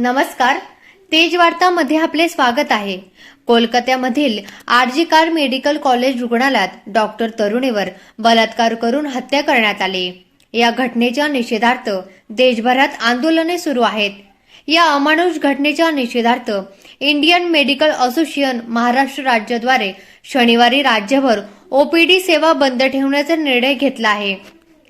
नमस्कार. तेज वार्तामध्ये आपले स्वागत आहे. कोलकात्यामधील R G Kar medical college रुग्णालयात डॉक्टर तरुणीवर बलात्कार करून हत्या करण्यात आली. या घटनेच्या निषेधार्थ देशभरात आंदोलने सुरू आहेत. या अमानुष घटनेच्या निषेधार्थ इंडियन मेडिकल असोसिएशन महाराष्ट्र राज्याद्वारे शनिवारी राज्यभर ओपीडी सेवा बंद ठेवण्याचा निर्णय घेतला आहे.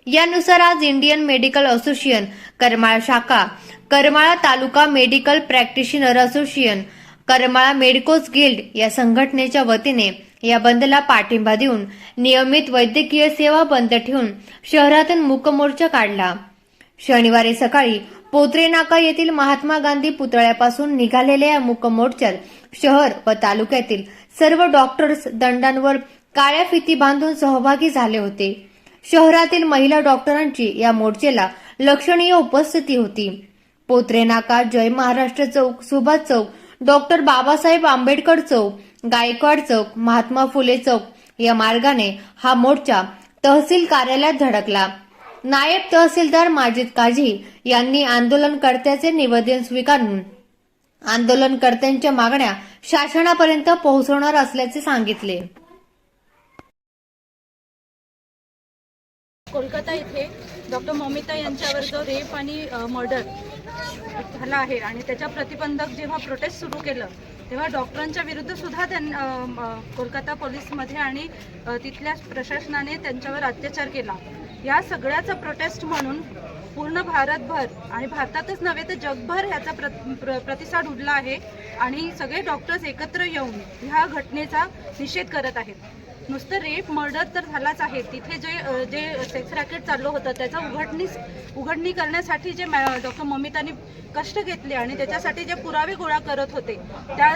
यानुसार आज इंडियन मेडिकल असोसिएशन करमाळ शाखा Karmala taluka medical practitioner association Karmala medicos guild या संघटनेच्या वतीने या बंदला पाठिंबा देऊन नियमित वैद्यकीय सेवा बंद ठेवून शहरातून मुकमोर्चा काढला. शनिवारी सकाळी पोत्रे नाका येथील महात्मा गांधी पुतळ्यापासून निघालेल्या या मुकमोर्चात शहर व तालुक्यातील सर्व डॉक्टर्स दंडांवर काळ्या फिती बांधून सहभागी झाले होते. शहरातील महिला डॉक्टरांची या मोर्चेला लक्षणीय उपस्थिती होती. पोत्रे नाका जय महाराष्ट्र चौक सुभाष चौक डॉक्टर बाबासाहेब आंबेडकर चौक गायकवाड चौक महात्मा फुले चौक या मार्गाने हा मोर्चा तहसील कार्यालयात धडकला. नायब तहसीलदार माजिद काझी यांनी आंदोलनकर्त्याचे निवेदन स्वीकारून आंदोलनकर्त्यांच्या मागण्या शासनापर्यंत पोहोचवणार असल्याचे सांगितले. कोलकाता येथे डॉक्टर ममिता यांच्यावर जो रेप आणि मर्डर झाला आहे आणि त्याच्या प्रतिबंधक जेव्हा प्रोटेस्ट सुरू केलं तेव्हा डॉक्टरांच्या विरुद्ध सुद्धा त्यां कोलकाता पोलीसमध्ये आणि तिथल्या प्रशासनाने त्यांच्यावर अत्याचार केला. या सगळ्याचा प्रोटेस्ट म्हणून पूर्ण भारतभर आणि भारतातच नव्हे तर जगभर ह्याचा प्र, प्र, प्रतिसाद उडला आहे आणि सगळे डॉक्टर्स एकत्र येऊन ह्या घटनेचा निषेध करत आहेत. नुसतं रेप मर्डर तर झालाच आहे. तिथे जे जे सेक्स रॅकेट चाललं होतं त्याचा उघडणीस उघडणी करण्यासाठी जे डॉक्टर ममितानी कष्ट घेतले आणि त्याच्यासाठी जे पुरावे गोळा करत होते त्या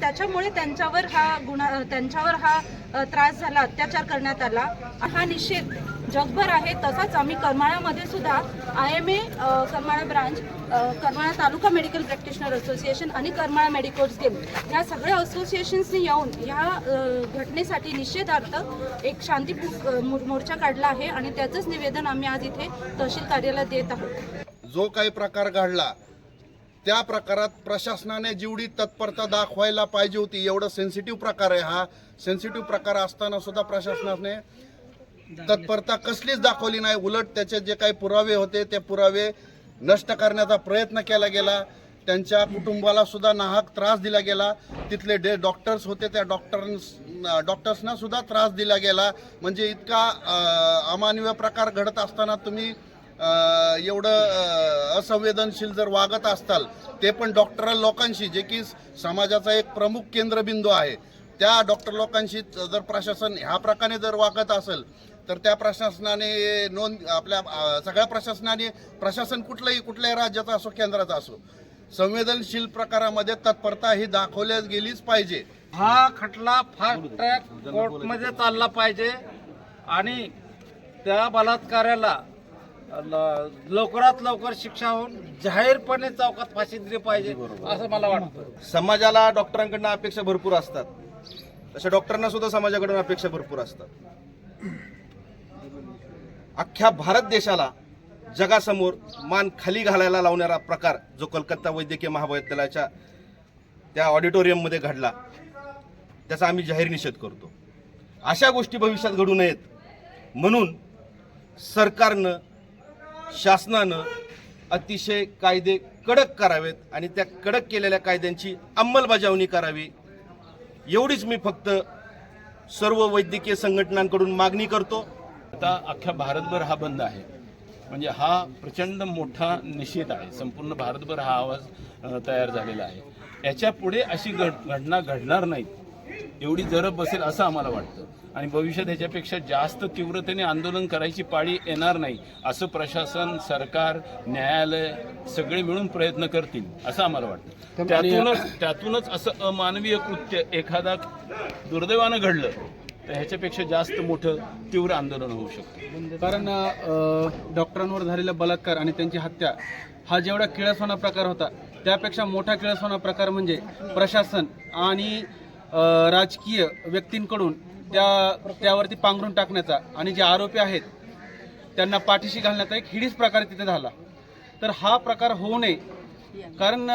त्याच्यामुळे त्यांच्यावर हा गुन्हा त्यांच्यावर हा त्रास झाला अत्याचार करण्यात आला. हा निषेध जगभर आहे तसाच आम्ही करमाळ्यामध्ये सुद्धा I M A Karmala branch Karmala taluka medical practitioner association आणि करमाळा मेडिकोर्स गेम या सगळ्या असोसिएशन्सनी येऊन ह्या घटनेसाठी निषेधार्थ एक शांती मोर्चा काढला आहे आणि त्याचंच निवेदन आम्ही आज इथे तहसील कार्यालयात देत आहोत. जो काही प्रकार घडला त्या प्रकारात प्रशासनाने जेवढी तत्परता दाखवायला पाहिजे होती एवढं सेन्सिटिव्ह प्रकार आहे हा. सेन्सिटिव्ह प्रकार असताना सुद्धा प्रशासनाने तत्परता कसलीच दाखवली नाही. उलट त्याचे जे काही पुरावे होते ते पुरावे नष्ट करण्याचा प्रयत्न केला गेला. त्यांच्या कुटुंबाला सुद्धा नाहक त्रास दिला गेला. तिथले डे डॉक्टर्स होते त्या डॉक्टर्स डॉक्टर्सना सुद्धा त्रास दिला गेला. म्हणजे इतका अमानवीय प्रकार घडत असताना तुम्ही एवढं असंवेदनशील जर वागत असताल ते पण डॉक्टर लोकांशी जे की समाजाचा एक प्रमुख केंद्रबिंदू आहे. त्या डॉक्टर लोकांशी जर प्रशासन ह्या प्रकारे जर वागत असेल तर त्या प्रशासनाने नोंद आपल्या सगळ्या प्रशासनाने प्रशासन कुठलंही कुठल्याही राज्याचा असो केंद्राचा असो संवेदनशील प्रकारामध्ये तत्परता ही दाखवल्या गेलीच पाहिजे. हा खटला फास्ट ट्रॅक कोर्टमध्ये चालला पाहिजे आणि त्या बलात्काराला ल- लवकरात लवकर शिक्षा होऊन जाहीरपणे चौकात फाशी दिली पाहिजे असं मला वाटतं. समाजाला डॉक्टरांकडनं अपेक्षा भरपूर असतात. तशा डॉक्टरांना सुद्धा समाजाकडून अपेक्षा भरपूर असतात. अख्ख्या भारत देशाला जगासमोर मान खाली घालायला लावणारा प्रकार जो कलकत्ता वैद्यकीय महाविद्यालयाच्या त्या ऑडिटोरियममध्ये घडला त्याचा आम्ही जाहीर निषेध करतो. अशा गोष्टी भविष्यात घडू नयेत. म्हणून सरकारनं शासनानं अतिशय कायदे कडक करावेत आणि त्या कडक केलेल्या कायद्यांची अंमलबजावणी करावी. एवढीच मी फक्त सर्व वैद्यकीय संघटनांकडून मागणी करतो. आता अख्ख्या भारतभर हा बंद आहे. म्हणजे हा प्रचंड मोठा निषेध आहे. संपूर्ण भारतभर हा आवाज तयार झालेला आहे. याच्यापुढे अशी घट घटना घडणार नाहीत एवढी जरब बसेल असं आम्हाला वाटतं. आणि भविष्यात ह्याच्यापेक्षा जास्त तीव्रतेने आंदोलन करायची पाळी येणार नाही असं प्रशासन सरकार न्यायालय सगळे मिळून प्रयत्न करतील असं आम्हाला वाटतं. त्यातूनच त्यातूनच असं अमानवीय कृत्य एखादा दुर्दैवानं घडलं तर ह्याच्यापेक्षा जास्त मोठं तीव्र आंदोलन होऊ शकतं. कारण डॉक्टरांवर झालेला बलात्कार आणि त्यांची हत्या हा जेवढा किळसवाना प्रकार होता त्यापेक्षा मोठा किळसवाना प्रकार म्हणजे प्रशासन आणि राजकीय व्यक्तींकडून त्या त्यावरती पांघरून टाकण्याचा आणि जे आरोपी आहेत त्यांना पाठीशी घालण्याचा एक हिडीस प्रकार तिथे झाला. तर हा प्रकार होऊ नये. कारण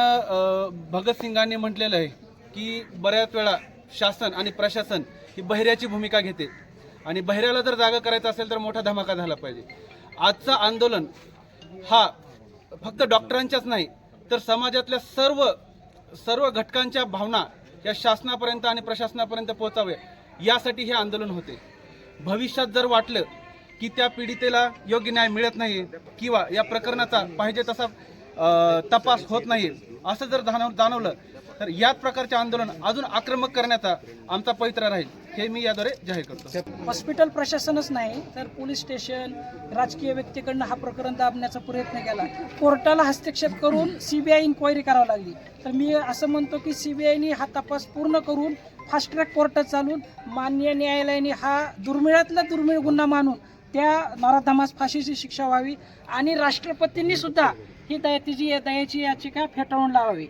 भगतसिंगांनी म्हटलेलं आहे की बऱ्याच वेळा शासन आणि प्रशासन ही बहिऱ्याची भूमिका घेते. आणि बहिऱ्याला जर जागा करायचं असेल तर मोठा धमाका झाला पाहिजे. आजचं आंदोलन हा फक्त डॉक्टरांच्याच नाही तर समाजातल्या सर्व सर्व घटकांच्या भावना या शासनापर्यंत आणि प्रशासनापर्यंत पोहोचावे यासाठी हे आंदोलन होते. भविष्यात जर वाटलं की त्या पीडितेला योग्य न्याय मिळत नाही किंवा या प्रकरणाचा पाहिजे तसा तपास होत नाही असं जर जाणव जाणवलं तर याच प्रकारचे आंदोलन अजून आक्रमक करण्याचा आमचा पवित्रा राहील हे मी याद्वारे जाहीर करतो. हॉस्पिटल प्रशासनच नाही तर पोलीस स्टेशन राजकीय व्यक्तीकडनं हा प्रकरण दाबण्याचा प्रयत्न केला. कोर्टाला हस्तक्षेप करून सीबीआय इन्क्वायरी करावी लागली. तर मी असं म्हणतो की सीबीआयने हा तपास पूर्ण करून फास्ट ट्रॅक कोर्टात चालून मान्य न्यायालयाने हा दुर्मिळातला दुर्मिळ गुन्हा मानून त्या नराधमास फाशीची शिक्षा व्हावी आणि राष्ट्रपतींनी सुद्धा ही दयातीची दयाची याचिका फेटाळून लावावी.